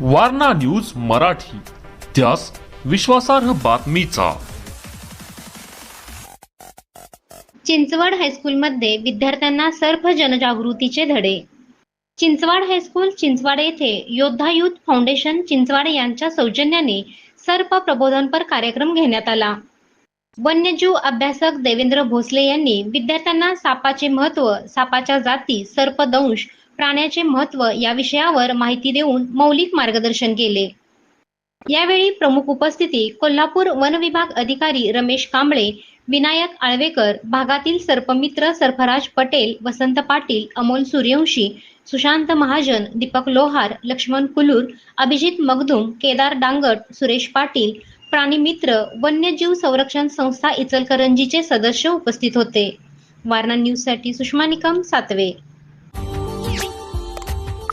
Warna news Marathi. त्यास विश्वासार्ह बातमीचा. चिंचवड हायस्कूलमध्ये विद्यार्थ्यांना सर्फ जनजागृतीचे धडे. चिंचवाड हायस्कूल चिंचवाड येथे योद्धा युथ फाउंडेशन चिंचवाड यांच्या सौजन्याने सर्प प्रबोधनपर कार्यक्रम घेण्यात आला. वन्यजीव अभ्यासक देवेंद्र भोसले यांनी विद्यार्थ्यांना सापाचे महत्त्व सापाच्या जाती सर्पदंश प्राण्याचे महत्त्व या विषयावर माहिती देऊन मौलिक मार्गदर्शन केले. यावेळी प्रमुख उपस्थिती कोल्हापूर वन विभाग अधिकारी रमेश कांबळे विनायक आळवेकर भागातील सर्पमित्र सरफराज पटेल वसंत पाटील अमोल सूर्यवंशी सुशांत महाजन दीपक लोहार लक्ष्मण कुलूर अभिजित मगदुम केदार डांगट सुरेश पाटील प्राणीमित्र वन्यजीव संरक्षण संस्था इचलकरंजीचे सदस्य उपस्थित होते. वारणा न्यूजसाठी सुषमा निकम सातवे.